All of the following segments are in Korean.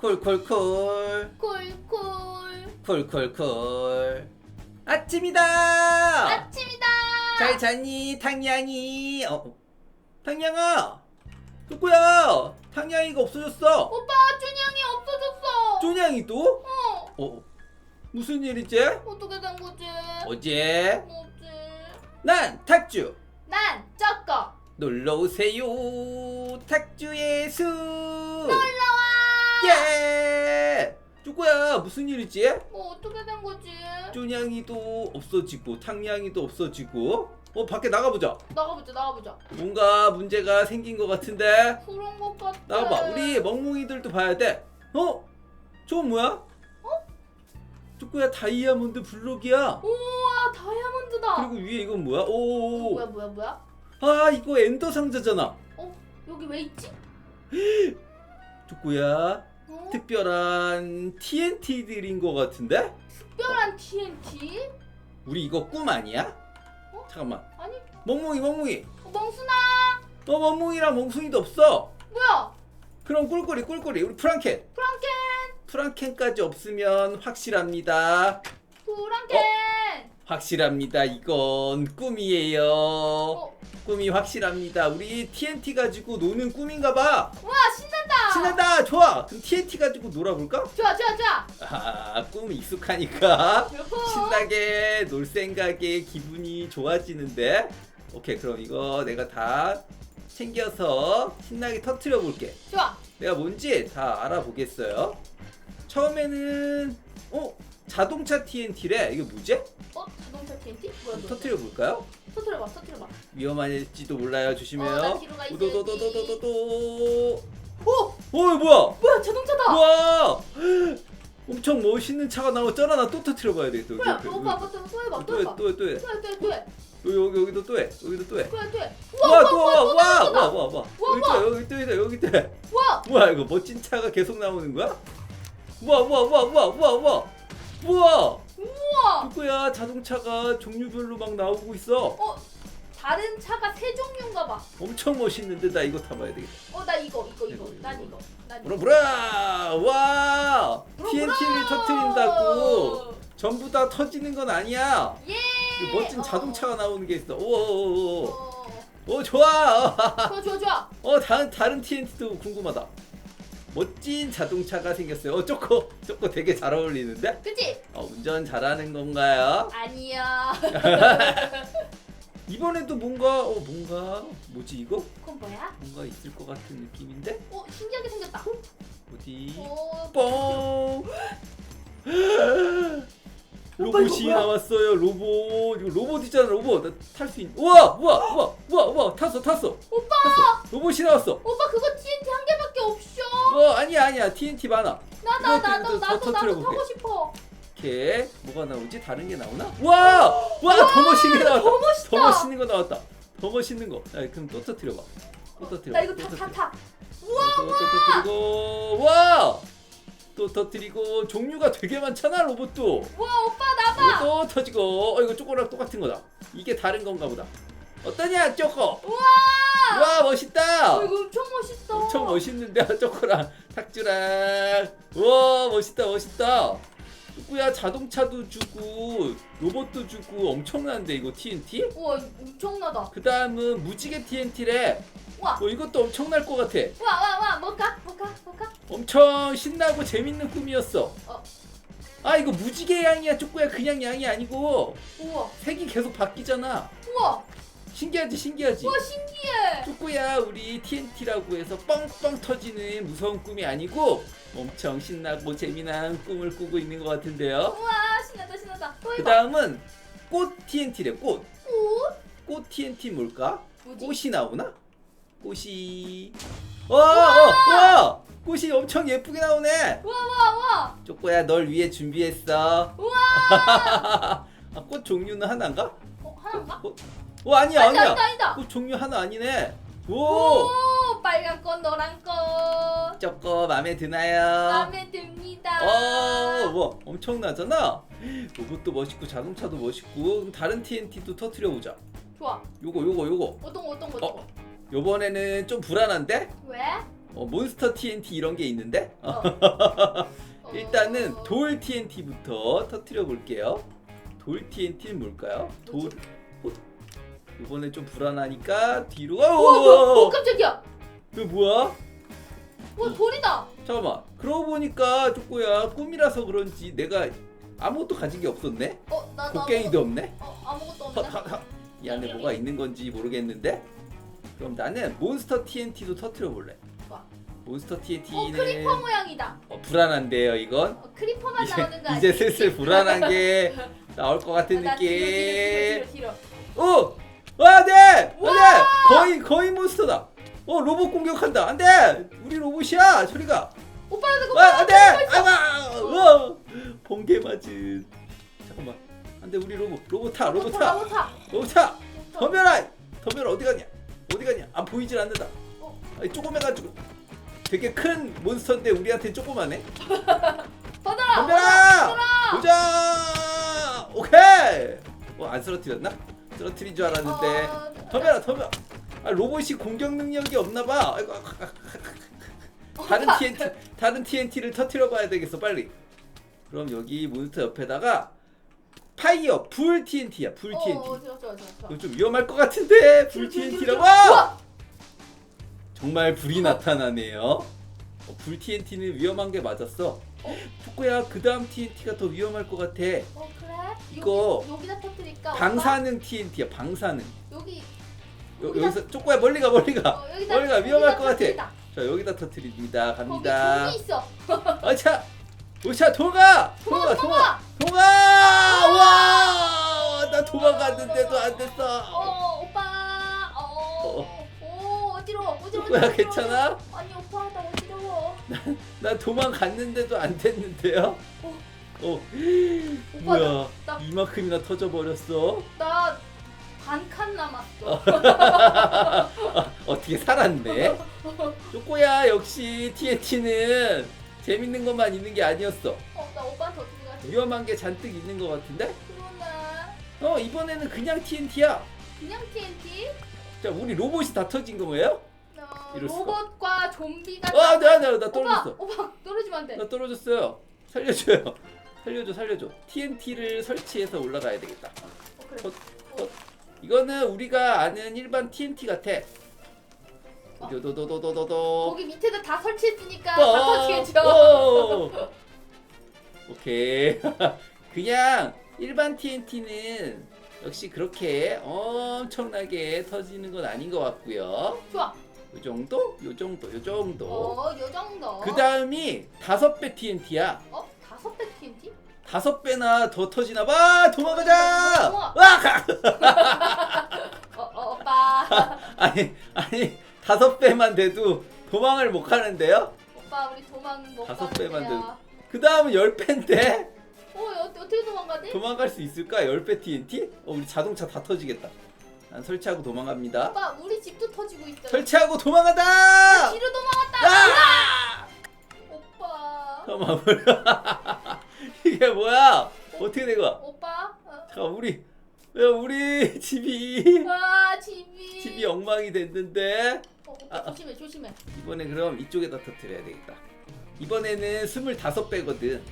콜콜콜. 콜콜. 콜콜콜. 아침이다! 아침이다! 잘 잤니 탕양이? 어 어. 탕양아! 누구야? 탕양이가 없어졌어. 오빠 준영이 없어졌어. 쪼냥이 또? 어. 어 무슨 일이지? 어떻게 된 거지? 어제? 뭐지? 난 탁주. 난 저거. 놀러 오세요 탁주의 숲. 놀러와 예! 누구야? 무슨 일이지? 뭐 어떻게 된 거지? 쪼냥이도 없어지고 탕냥이도 없어지고. 어 밖에 나가보자. 나가보자 나가보자. 뭔가 문제가 생긴 것 같은데? 그런 것 같아. 나와봐. 우리 멍멍이들도 봐야 돼. 어? 저건 뭐야? 어? 쪼꾸야? 다이아몬드 블록이야. 우와 다이아몬드다. 그리고 위에 이건 뭐야? 오. 뭐야 뭐야 뭐야? 아 이거 엔더 상자잖아. 어 여기 왜 있지? 쪼꾸야? 어? 특별한 TNT들인 것 같은데? 특별한 TNT 우리 이거 꿈 아니야? 어? 잠깐만. 아니. 멍멍이 멍멍이. 어, 멍순아. 어 멍멍이랑 멍숭이도 없어. 뭐야? 그럼 꿀꿀이 꿀꿀이. 우리 프랑켄. 프랑켄. 프랑켄까지 없으면 확실합니다. 프랑켄. 확실합니다. 이건 꿈이에요. 어? 꿈이 확실합니다. 우리 TNT 가지고 노는 꿈인가 봐. 와 신난다 신난다. 좋아. 그럼 TNT 가지고 놀아볼까? 좋아 좋아 좋아. 아 꿈이 익숙하니까. 요호. 신나게 놀 생각에 기분이 좋아지는데. 오케이 그럼 이거 내가 다 챙겨서 신나게 터트려 볼게. 좋아. 내가 뭔지 다 알아보겠어요. 처음에는 어? 자동차 TNT래. 이게 뭐지? 어? 자동차 TNT 뭐야 터트려 볼까요? 터트려봐 터트려봐. 위험할지도 몰라요 조심해요. 어, 나 뒤로 가 있어야지. 오도도도도도도. 오 어 뭐야 뭐야 자동차다 우와 엄청 멋있는 차가 나왔잖아 나또 터트려 봐야 되겠다 여기 뭐야 옆에. 오빠 아빠 또또 해봐 또 해, 해봐 또 해, 또 해. 또해 또해 또해 여기, 여기, 여기도 또 해. 여기도 또 해. 또해 또해 와, 와, 와, 와, 와, 와. 우와, 여기 또 해, 여기 또 해, 여기 또 해. 우와 뭐야, 이거 멋진 차가 계속 나오는 거야? 우와, 우와, 우와, 우와, 우와, 우와. 우와, 우와 누구야? 자동차가 종류별로 막 나오고 있어. 어 다른 차가 세 종류인가 봐어나 엄청 멋있는데 나 이거 타봐야 되겠다. 이거 이거 이거 이거, 난 이거. 이거 난 브라 브라! 와! TNT를 터트린다고. 전부 다 터지는 건 아니야. 예이 멋진 어. 자동차가 나오는 게 있어. 오, 어 오, 좋아. 좋아 좋아 좋아 어 다른 다른 TNT도 궁금하다. 멋진 자동차가 생겼어요. 어 쪼코 쪼코 되게 잘 어울리는데? 그치 어, 운전 잘하는 건가요? 아니야 이번에도 뭔가 어 뭔가 뭐지 이거? 그건 뭐야 뭔가 있을 것 같은 느낌인데? 어 신기하게 생겼다 어디? 어 뻥! 오빠, 로봇이 이거 뭐야? 나왔어요. 로봇. 이거 로봇이잖아. 로봇. 탈 수 있는. 우와! 우와! 우와! 우와! 우와! 탔어. 탔어. 오빠. 로봇이 나왔어. 오빠 그거 TNT 한 개밖에 없어 어, 아니야. 아니야. TNT 많아. 나 나 이거 나도 더 나도 나도 볼게. 타고 싶어 이렇게 뭐가 나오지? 다른 게 나오나? 와! 와! 더 멋있는 게 나왔다. 더 멋있다. 더 멋있는 거 나왔다. 더 멋있는 거. 야, 그럼 또 터뜨려 봐. 또 터뜨려. 나 이거 또타 터뜨려. 타타 또, 또 터뜨리고. 와! 또 터뜨리고 종류가 되게 많잖아, 로봇도. 우와 오빠 나봐 또 터지고. 어, 이거 쪼꼬랑 똑같은 거다. 이게 다른 건가 보다. 어떠냐, 쪼꼬? 우와 와, 멋있다. 어, 이거 엄청 멋있어 엄청 멋있는데 쪼꼬랑 탁주랑. 우와, 멋있다, 멋있다. 누구야 자동차도 주고 로봇도 주고 엄청난데 이거 TNT? 우와 엄청나다 그 다음은 무지개 TNT래. 우와 어 이것도 엄청날 것 같아. 와와와 뭘까 뭘까 뭘까 엄청 신나고 재밌는 꿈이었어. 어. 아 이거 무지개 양이야 쪼꼬야 그냥 양이 아니고 우와 색이 계속 바뀌잖아. 우와 신기하지 신기하지. 우와 신기해 쪼꼬야 우리 TNT라고 해서 뻥뻥 터지는 무서운 꿈이 아니고 엄청 신나고 재미난 꿈을 꾸고 있는 것 같은데요. 우와 신나다 신나다 또 그 해봐 다음은 꽃 TNT래 꽃. 꽃 꽃 TNT 뭘까? 뭐지 꽃이 나오나? 꽃이 와, 어, 와, 꽃이 엄청 예쁘게 나오네. 우와 우와 우와 쪼꼬야 널 위해 준비했어. 우와 아, 꽃 종류는 하나인가? 어 하나인가 꽃, 어 아니야 아니다 아니야. 아니다 아니다 꽃 종류 하나 아니네. 오, 오 빨간 꽃 노란 꽃 쪼꼬 마음에 드나요? 마음에 듭니다 어, 뭐 엄청나잖아. 로봇도 멋있고 자동차도 멋있고 그럼 다른 TNT도 터트려 보자. 좋아 요거 요거 요거. 어떤 거 어떤 거 어, 요번에는 좀 불안한데? 왜 어, 몬스터 TNT 이런 게 있는데 어, 어. 일단은 어. 돌 TNT부터 터트려 볼게요. 돌 TNT는 뭘까요? 돌 어, 이번에 좀 불안하니까 뒤로 오, 오, 오 어, 깜짝이야. 그 뭐야? 와 돌이다. 잠깐만. 그러고 보니까 쪼꼬야 꿈이라서 그런지 내가 아무것도 가진 게 없었네. 어, 나 나. 곡괭이도 없네. 어, 아무것도 허, 없네. 이 안에 뭐가 있는 건지 모르겠는데. 그럼 나는 몬스터 TNT도 터트려 볼래. 몬스터 어, TNT는 크리퍼 모양이다. 어, 불안한데요, 이건. 어, 크리퍼만 나오는 거 아니야? 이제 슬슬 불안한 게 나올 것 같은 나 느낌. 뒤로 뒤로 뒤로 뒤로. 오! 와, 네! 안 돼! 우와! 거의, 거의 몬스터다. 어, 로봇 공격한다. 안 돼! 우리 로봇이야! 저리가. 오빠는 그거 와, 안 돼! 빨리 빨리 아가! 우와! 번개 맞은. 잠깐만. 안 돼, 우리 로봇. 로봇 타, 로봇 타. 로봇 타. 로봇 타! 덤벼라! 덤벼라, 어디 갔냐? 어디 갔냐? 안 보이질 않는다. 어. 아니, 조그매가지고. 되게 큰 몬스터인데 우리한테 조그마네. 덤벼라! 받아라. 보자! 오케이! 어, 안 쓰러뜨렸나? 쓰러뜨린 줄 알았는데. 어, 덤벼라, 덤벼! 아, 로봇이 공격 능력이 없나 봐. 아이고, 어, 다른 나- TNT, 다른 TNT를 터트려 봐야 되겠어, 빨리. 그럼 여기 몬스터 옆에다가 파이어, 불 TNT야, 불 TNT. 어, 어, 좋아 좋아 좋아. 이거 좀 위험할 것 같은데, 불 TNT라고! 정말 불이 나타나네요. 어, 불 TNT는 위험한 게 맞았어. 어? 축구야, 그 다음 TNT가 더 위험할 것 같아. 어 그래? 이거 여기, 여기다 터뜨릴까? 방사능 TNT야, 방사능. 여기 요, 여기다- 여기서 쪼꼬야 멀리 가 멀리 가. 어, 여기다 멀리 가 위험할 여기다 것 같아. 터뜨리다. 자 여기다 터트립니다. 거기 갑니다. 종이 있어. 어차 오차 도가 도망가, 도가 도가 도가 와 나 도망갔는데도 안 됐어. 어 오빠. 어. 어. 오 어지러워 어지러워. 어지러워. 괜찮아? 아니 오빠 나 어지러워. 나 도망갔는데도 안 됐는데요. 어. 어 오빠 뭐야 나- 이만큼이나 터져 버렸어. 나 반 칸 남았어. 어떻게 살았네? 쪼꼬야 역시 TNT는 재밌는 것만 있는 게 아니었어. 어, 나 오빠한테 어떻게 가지? 위험한 게 잔뜩 있는 것 같은데? 그러네. 어 이번에는 그냥 TNT야. 그냥 TNT? 자 우리 로봇이 다 터진 거예요? 어, 이럴 수가. 로봇과 좀비가 아, 나, 나, 나 오빠, 떨어졌어. 오빠 떨어지면 안 돼. 나 떨어졌어요. 살려줘요. 살려줘, 살려줘. TNT를 설치해서 올라가야 되겠다. 어, 그래. 헛, 헛. 이거는 우리가 아는 일반 TNT 같아. 어. 도도도도도도도. 거기 밑에다 다 설치했으니까 어, 다 터지겠죠. 어. 오케이. 그냥 일반 TNT는 역시 그렇게 엄청나게 터지는 건 아닌 것 같고요. 좋아. 요 정도? 요 정도? 요 정도? 어, 요 정도. 그 다음이 다섯 배 TNT야. 어? 다섯 배나 더 터지나 봐. 도망가자. 와! 어, 어, 오빠. 아니 아니 다섯 배만 돼도 도망을 못 가는데요? 오빠 우리 도망 못 다섯 배만 가는데요. 그 다음은 열 배인데 어, 어, 어떻게 도망가지? 도망갈 수 있을까? 열 배 TNT? 어 우리 자동차 다 터지겠다. 난 설치하고 도망갑니다. 오빠 우리 집도 터지고 있어. 설치하고 도망간다. 뒤로 도망갔다. 아! 오빠. 잠깐만 뭐야? 이게 뭐야? 어떻게 된 거야? 오빠. 어. 잠깐 우리 왜 우리 집이 와 집이. 집이 엉망이 됐는데 어, 오빠 아, 아. 조심해 조심해. 이번에 그럼 이쪽에다 터뜨려야 되겠다. 이번에는 스물다섯 배거든.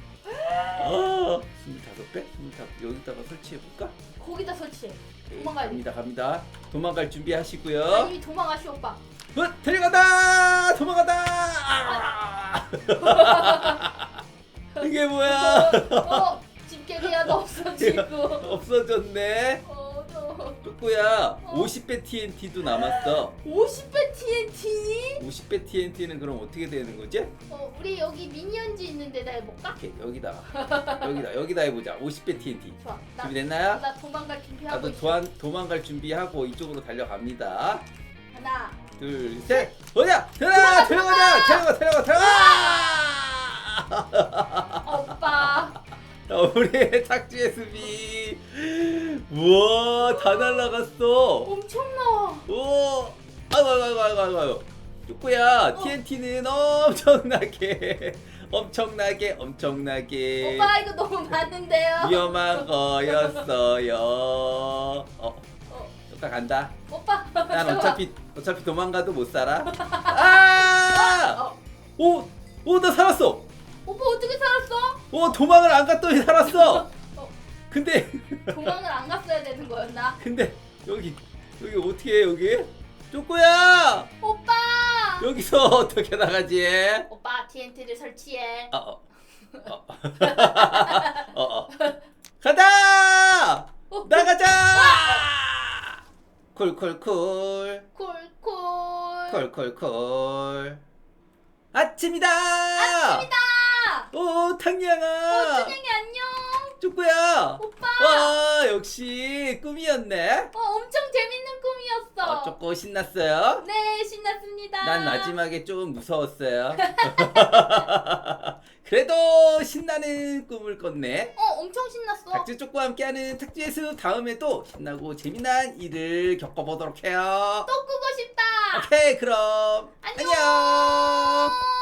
어, 스물다섯 배? 스물다섯 여기다가 설치해 볼까? 거기다 설치해. 도망가야 돼. 갑니다, 갑니다. 도망갈 준비하시고요. 나 이미 도망가시 오빠. 어, 달려간다! 도망간다! 아! 뭐야? 어, 집게리야 너 없어지고. 없어졌네. 어, 너. 뚜꾸야, 어. 50배 TNT도 남았어. 50배 TNT? 50배 TNT는 그럼 어떻게 되는 거지? 어, 우리 여기 미니언즈 있는데 나 해볼까? 오케이, 여기다가. 여기다, 여기다 해보자. 50배 TNT. 좋아. 나, 준비됐나요? 나 도망갈 준비하고 나도 있어. 도안, 도망갈 준비하고 이쪽으로 달려갑니다. 하나. 둘, 셋, 오자! 들어가! 들어가자! 들어가! 들어가! 들어가! 어, 오빠. 자, 우리의 착지의 수비. 우와, 다 날라갔어. 엄청나. 오, 아이고, 아이고, 아이고, 아이고, 아이고. 쭈꾸야, 어. TNT는 엄청나게, 엄청나게, 엄청나게 오빠 이거 너무 많은데요. 위험한 거였어요. 어, 어, 오빠 간다. 오빠. 난. 어차피 어차피 도망가도 못 살아. 아! 어, 오, 오, 나 살았어. 오빠 어떻게 살았어? 오, 도망을 안 갔더니 살았어. 어. 근데 도망을 안 갔어야 되는 거였나? 근데 여기 여기 어떻게 해 여기? 쪼꼬야 오빠. 여기서 어떻게 나가지? 오빠 TNT를 설치해. 어, 어. 어. 어, 어. 가다! 어, 나가자! 콜콜콜 콜콜. 콜콜콜 아침이다! 아침이다. 오 탕양아! 어, 춘영이 안녕. 쪼꼬야! 오빠. 와 역시 꿈이었네. 어, 엄청 재밌는 꿈이었어. 어, 쪼꼬 신났어요? 네, 신났습니다. 난 마지막에 좀 무서웠어요. 그래도 신나는 꿈을 꿨네. 어, 엄청 신났어. 닥즈 쪽과 함께하는 탁지의 숲 다음에도 신나고 재미난 일을 겪어보도록 해요. 또 끄고 싶다. 오케이 그럼 안녕. 안녕.